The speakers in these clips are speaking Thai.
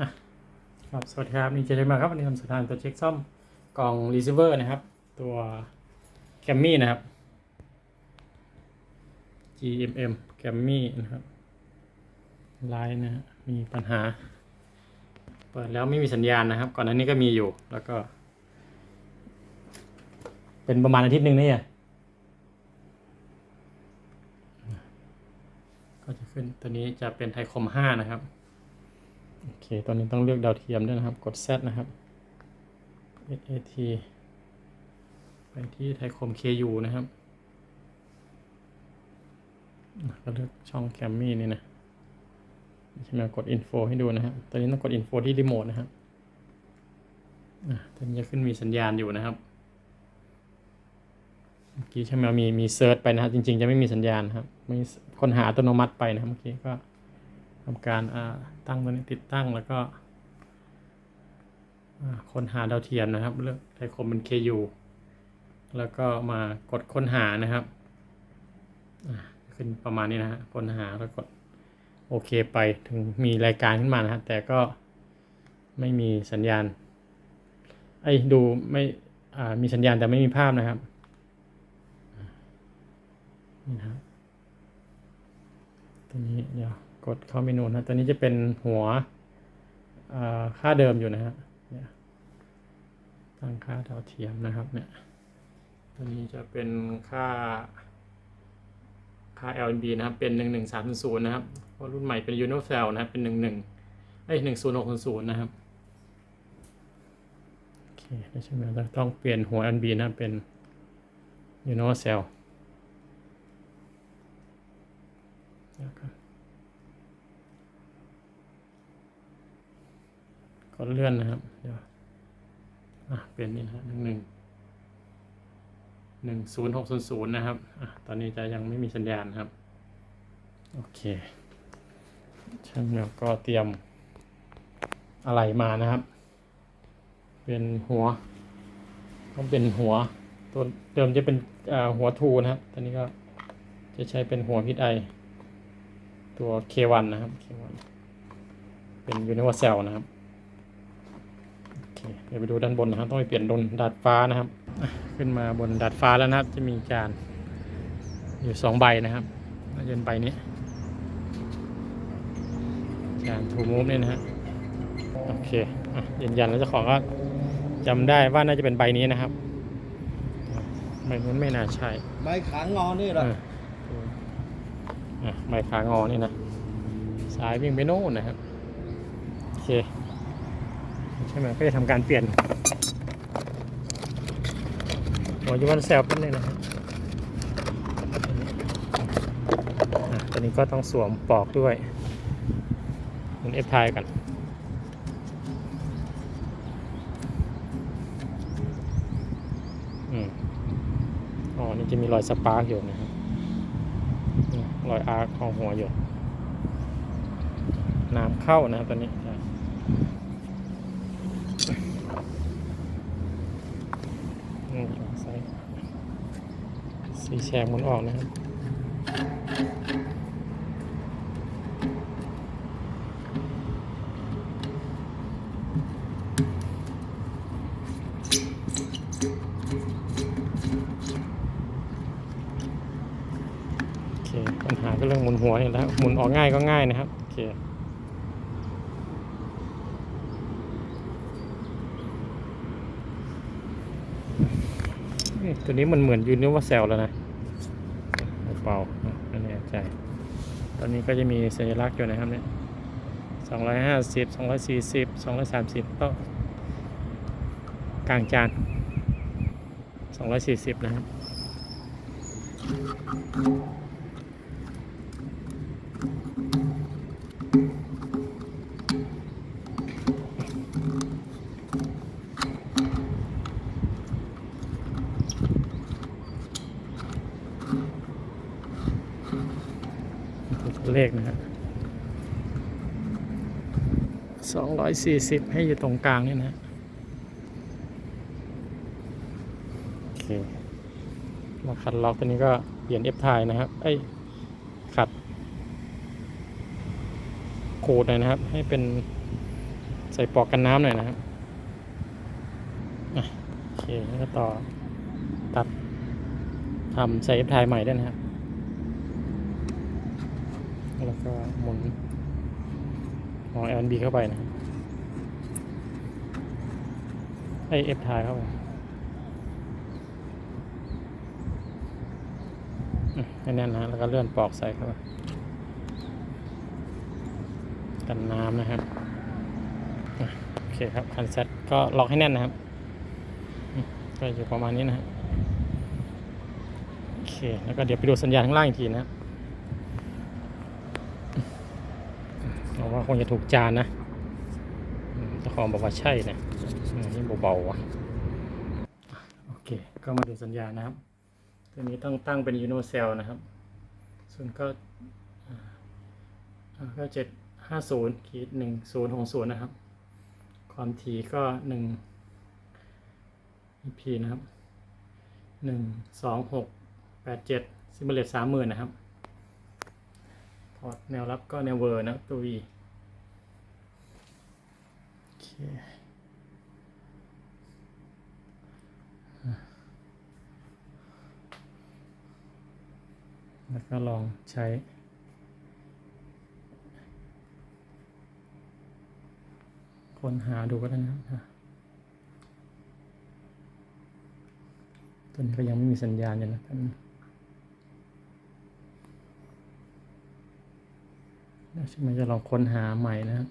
ครับ สวัสดีครับ นี่เจเจมาครับ วันนี้ทำสุดท้ายตัวเช็คซ่อมกล่องรีเซิเวอร์นะครับ ตัวแกมมี่นะครับ GMM แกมมี่นะครับไลน์นะ มีปัญหา เปิดแล้วไม่มีสัญญาณนะครับ ก่อนหน้านี้ก็มีอยู่ แล้วก็ เป็นประมาณอาทิตย์หนึ่งนี่อะก็จะขึ้นตัวนี้จะเป็นไทคอม5 นะครับ โอเค ตอนนี้ต้องเลือกดาวเทียมด้วยนะครับ กด Z นะครับ SAT ไปที่ไทยคม KU นะครับ ก็เลือกช่องแคมมี่นี่นะใช่ไหมกด Info ให้ดูนะครับ ตอนนี้ต้องกด Info ที่รีโมทนะครับตอนนี้ขึ้นมีสัญญาณอยู่นะครับ เมื่อกี้ใช่ไหมมีมีเซิร์ชไปนะครับ จริง ๆ จะไม่มีสัญญาณครับมีค้นหาอัตโนมัติไปนะครับเมื่อกี้ก็ ทำการตั้งตัวนี้ติดตั้งแล้วก็ค้นหาดาวเทียมนะครับ เลือกไทยคมเป็น KU แล้วก็มากดค้นหานะครับขึ้นประมาณนี้นะฮะค้นหาแล้วกดโอเคไปถึงมีรายการขึ้นมานะฮะแต่ก็ไม่มีสัญญาณไอ้ดูไม่มีสัญญาณแต่ไม่มีภาพนะครับนี่นะครับตัวนี้เดี๋ยว กดเข้าเมนูนะตัวนี้จะเป็นหัวค่าเดิมอยู่นะฮะตั้งค่าดาวเทียมนะครับเนี่ยตัวนี้จะเป็นค่าค่า LNB นะครับ เป็น 11300 นะครับเพราะรุ่นใหม่เป็น Universal นะครับ เป็น 11เอ้ย10600 นะครับ โอเคได้ใช่ไหมเราต้องเปลี่ยนหัว LNB นะเป็น Universal เดี๋ยวก่อนก ดเลื่อนนะครับ เดี๋ยวอะเป็นนี่นะหนึ่งหนึ่งหนึ่งศูนย์หกศูนย์ศูนย์นะครับอะตอนนี้จะยังไม่มีสัญญาณครับ โอเคช่างแล้วก็เตรียมอะไรมานะครับ เป็นหัวต้องเป็นหัวตัวเดิมจะเป็นอ่าหัวทูนะครับ ตอนนี้ก็จะใช้เป็นหัวพิษไอตัว K1 นะครับ K1 เป็น Universal นะครับ เคเดี๋ยวไปดูด้านบนนะครับต้องไปเปลี่ยนบนดาดฟ้านะครับอะขึ้นมาบนดาดฟ้าแล้วนะครับ จะมีจานอยู่สองใบนะครับน่าจะเป็นใบนี้จานทูมูฟเนี่ยนะฮะโอเคอะยืนยันแล้วเจ้าของก็จำได้ว่าน่าจะเป็นใบนี้นะครับอะใบนู้นไม่น่าใช่ใบขางอนี่เหรออะอะไม้ขางอนี่นะสายวิ่งไปโน่นนะครับโอเค ใช่ไหมก็จะทำการเปลี่ยนหัวยูวันเซลเป็นเลยนะครับตอนนี้ก็ต้องสวมปลอกด้วยมุนเอฟไทยกันอืมอ๋อ นี่จะมีรอยสปาร์กอยู่นะครับ รอยอาร์คของหัวอยู่ น้ำเข้านะครับตอนนี้ใช่อืมใส่ สีแฉกหมุนออกนะครับโอเคปัญหาก็เรื่องหมุนหัวอย่างแล้วหมุนออกง่ายก็ง่ายนะครับโอเคตัวนี้มันเหมือนยูนิเวอร์แซลแล้วนะ เปล่าๆอะไม่แน่ใจ ตอนนี้ก็จะมีสัญลักษณ์อยู่นะครับเนี่ยสองร้อยห้าสิบสองร้อยสี่สิบสองร้อยสามสิบก็กลางจานสองร้อยสี่สิบนะครับ เลขนะครับสองร้อยสี่สิบให้อยู่ตรงกลางนี่นะโอเคมาขัดล็อกตัวนี้ก็เปลี่ยน F ทายนะครับ ไอ้ยขัดโคดหน่อยนะครับ ให้เป็นใส่ปลอกกันน้ำหน่อยนะครับโอเคแล้วก็ต่อตัดทำใส่เอฟไทยใหม่ด้วยนะครับ แล้วก็หมุนของ L&B เข้าไปนะครับไอเอฟไทยเข้าไปอืมให้แน่นนะแล้วก็เลื่อนปลอกใส่เข้าไปกันน้ำนะครับโอเคครับคันเซ็ตก็ล็อกให้แน่นนะครับ ก็อยู่ประมาณนี้นะโอเค แล้วก็เดี๋ยวไปดูสัญญาณข้างล่างอีกทีนะครับ บอก ว่าคงจะถูกจานนะเจ้าของบอกว่าใช่นะอืมนี่เบาๆว่ะโอเค ก็มาดูสัญญาณนะครับ ตัวนี้ต้องตั้งเป็นยูโนเซลนะครับส่วนก็ก็เจ็ดห้าศูนย์ขีดหนึ่งศูนย์หกศูนย์นะครับ ความถี่ก็หนึ่ง EP นะครับหนึ่งสองหกแปดเจ็ดซิมเบเลตสามหมื่นนะครับ พอร์ตแนวรับก็แนวเวอร์นะตัว V โอเคอะ แล้วก็ลองใช้ค้นหาดูก็ได้นะครับอะตัวนี้ก็ยังไม่มีสัญญาณอยู่นะแป๊บนึงเดี๋ยวฉันจะลองค้นหาใหม่นะครับ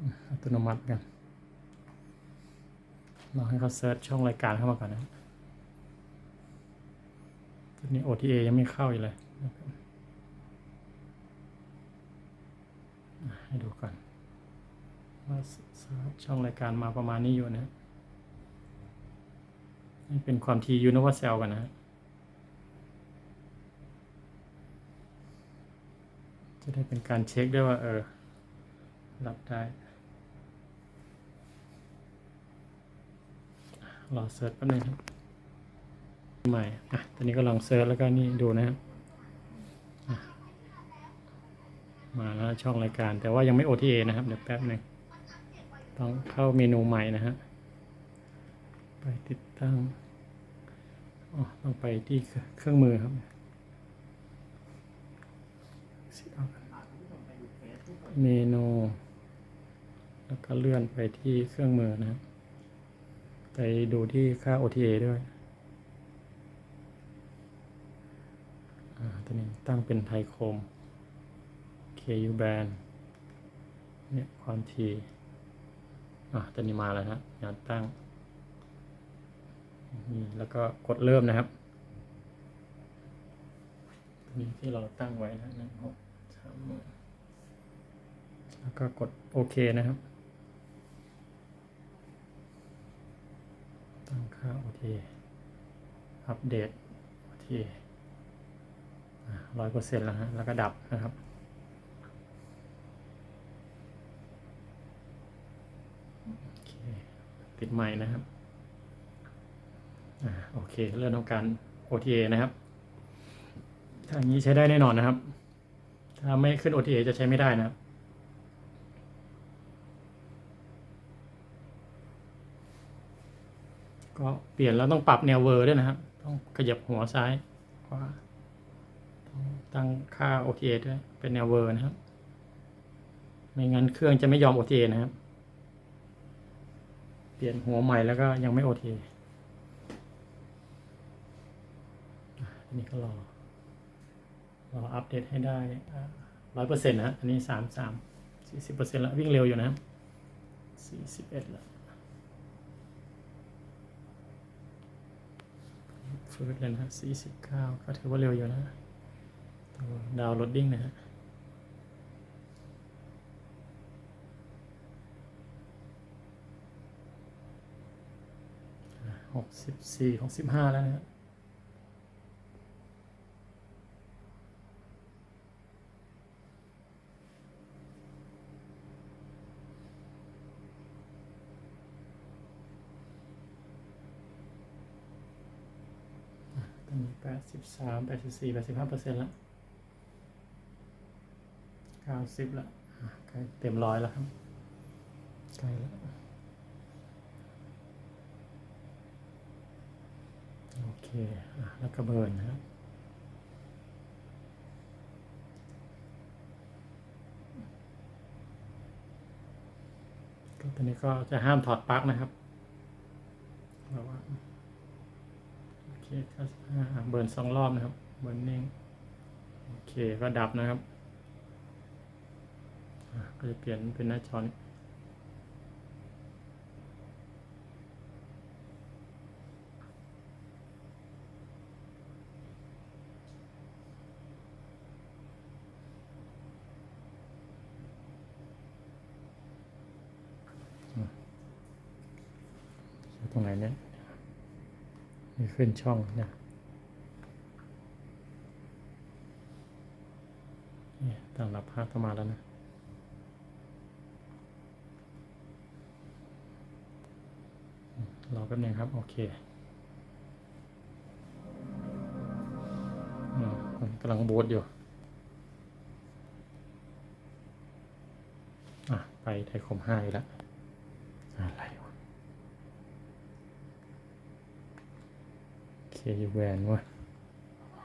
อะอั ตโนมัติกันลองให้เขาเซิร์ชช่องรายการเข้ามาก่อนนะตัวนี้ OTA ยังไม่เข้าอีกเลย ให้ดูก่อนว่าช่องรายการมาประมาณนี้อยู่นะนี่เป็นความทียูนวเซลกันนะ จะได้เป็นการเช็คด้วยว่า เออ รับได้ รอเซิร์ชแป๊บนึงครับใหม่อะตอนนี้ก็ลองเซิร์ชแล้วก็นี่ดูนะครับมาแล้วช่องรายการ แต่ว่ายังไม่ OTA นะครับเดี๋ยวแป๊บหนึ่งต้องเข้าเมนูใหม่นะฮะไปติดตั้งอ๋อต้องไปที่เครื่องมือครับเมนู แล้วก็เลื่อนไปที่เครื่องมือนะครับ ไปดูที่ค่า OTA ด้วยอ่าตัวนี้ตั้งเป็นไทโคม KU band เนี่ยความทีอะตัวนี้มาแล้วนะงานตั้งนี่แล้วก็กดเริ่มนะครับตัวนี้ที่เราตั้งไว้นะหนึ่งหกสามหมื่นแล้วก็กดโอเคนะครับ ตั้งค่า โอเค อัปเดต โอเคร้อยเปอร์เซ็นต์แล้วฮะ แล้วก็ดับนะครับ โอเค ติดใหม่นะครับ อ่า โอเค เริ่มทำการ OTA นะครับ ถ้าอย่างนี้ใช้ได้แน่นอนนะครับ ถ้าไม่ขึ้น OTA จะใช้ไม่ได้นะครับ ก็เปลี่ยนแล้วต้องปรับแนวเวอร์ด้วยนะครับ ต้องขยับหัวซ้ายขวาต้องตั้งค่า OTA ด้วย เป็นแนวเวอร์นะครับ ไม่งั้นเครื่องจะไม่ยอม OTA นะครับ เปลี่ยนหัวใหม่แล้วก็ยังไม่ OTA อันนี้ก็รอ รออัปเดตให้ได้ร้อยเปอร์เซ็นต์นะ อันนี้สามสามสี่สิบเปอร์เซ็นต์แล้ววิ่งเร็วอยู่นะสี่สิบเอ็ดแล้ว ฟื้นเลยนะสี่สิบเก้าก็ถือว่าเร็วอยู่นะตัวดาวโหลดดิ้งนะฮะหกสิบสี่หกสิบห้าแล้วนะฮะตอนนี้ แปดสิบสามแปดสิบสี่แปดสิบห้าเปอร์เซ็นต์ละเก้าสิบละใกล้เต็มร้อยแล้วครับใกล้แล้วโอเคอะแล้วก็เบิร์นนะครับก็ตอนนี้ก็จะห้ามถอดปลั๊กนะครับเพราะว่า โอเค95เบิร์นสองรอบนะครับเบิร์นนิ่งโอเคก็ดับนะครับก็จะเปลี่ยนเป็นหน้าจอนี้อืมใช้ตรงไหนเนี่ย ขึ้นช่องนะนี่ต่างรับภาพเข้ามาแล้วนะรอแป๊บนึงครับ โอเคอกำลังบูตอยู่ อะ ไปไทยคมห้าอีกแล้ว อะไรวะโอเคอยู่แวนว่ะ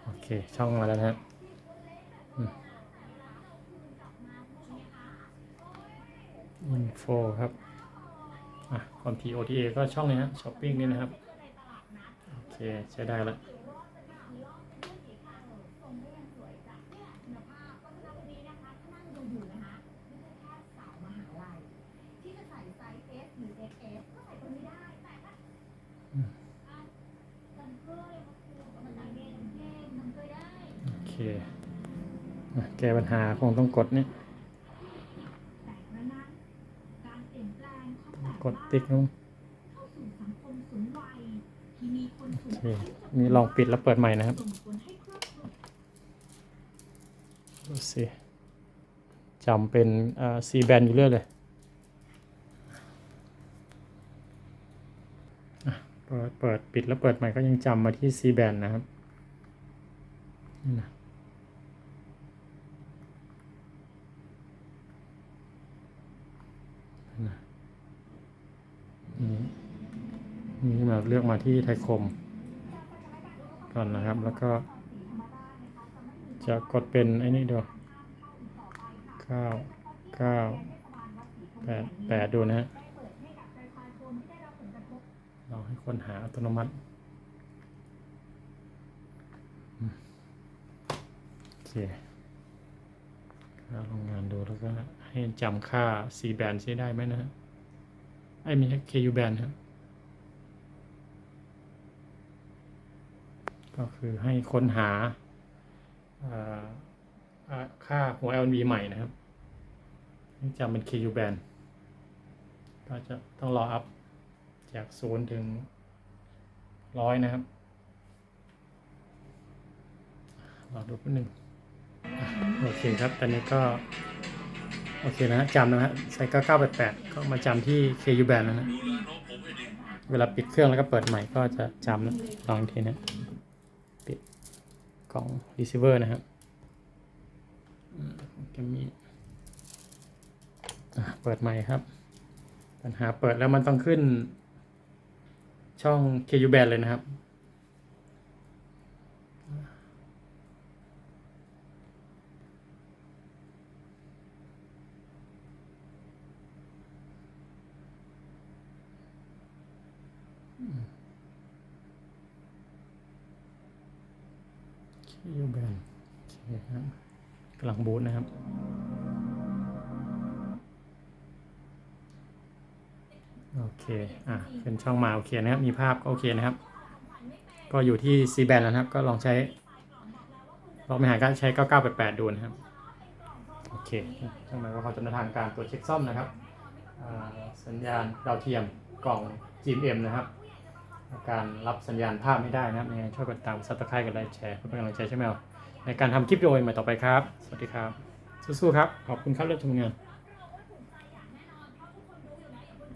โอเค ช่องมาแล้วนะครับอินโฟครับอะคอมพี OTA ก็ช่องนี้ฮะช้อปปิ้งนี่นะครับ โอเค ใช้ได้แล้ว โอเคอะ แก้ปัญหาคงต้องกดนี่กดติ๊กลงโอเคนี่ลองปิดแล้วเปิดใหม่นะครับดูสิจำเป็นอ่า C band อยู่เรื่อยเลยเปิดเปิดปิดแล้วเปิดใหม่ก็ยังจำมาที่ C band นะครับนี่นะ นี่นี่มาเลือกมาที่ไทยคมก่อนนะครับ แล้วก็ จะกดเป็นไอ้นี่ดูเก้าเก้าแปดแปดดูนะฮะเราให้คนหาอัตโนมัติโอเค ค่าโรงงานดูแล้วก็ให้จำค่า C band ใช้ได้ไหมนะฮะไอ้มี KU band ครับก็คือให้ค้นหาค่าหัว LNB ใหม่นะครับนี่จำเป็น KU band ก็จะต้องรออัพจากศูนย์ถึงร้อยนะครับ รอดูแป๊บนึงอะ โอเคครับตอนนี้ก็โอเคนะจำนะฮะใส่ก็988 ก็มาจำที่ KU band แล้วนะ เวลาปิดเครื่องแล้วก็เปิดใหม่ก็จะจำนะลองอีกทีนะ ปิดกล่อง receiver นะครับจะมีอะเปิดใหม่ครับ ปัญหาเปิดแล้วมันต้องขึ้นช่อง KU band เลยนะครับ KU band โอเคครับกำลังบูตนะครับโอเค อะ เป็นช่องมาโอเคนะครับ มีภาพก็โอเคนะครับ ก็อยู่ที่ C band แล้วนะครับ ก็ลองใช้ลองไปหาการใช้ 9988 ดูนะครับ โอเคช่างมันก็ขอจำแนกทางการตรวจเช็คซ่อมนะครับ สัญญาณดาวเทียมกล่อง GMM นะครับ การรับสัญญาณภาพไม่ได้นะครับยังไงช่วยกดตามซับสไครต์กดไลค์แชร์เพื่อเป็นกำลังใจใช่ไหมในการทำคลิปวิดีโอใหม่ต่อไปครับ สวัสดีครับ สู้ๆครับ ขอบคุณครับเริ่มทำงาน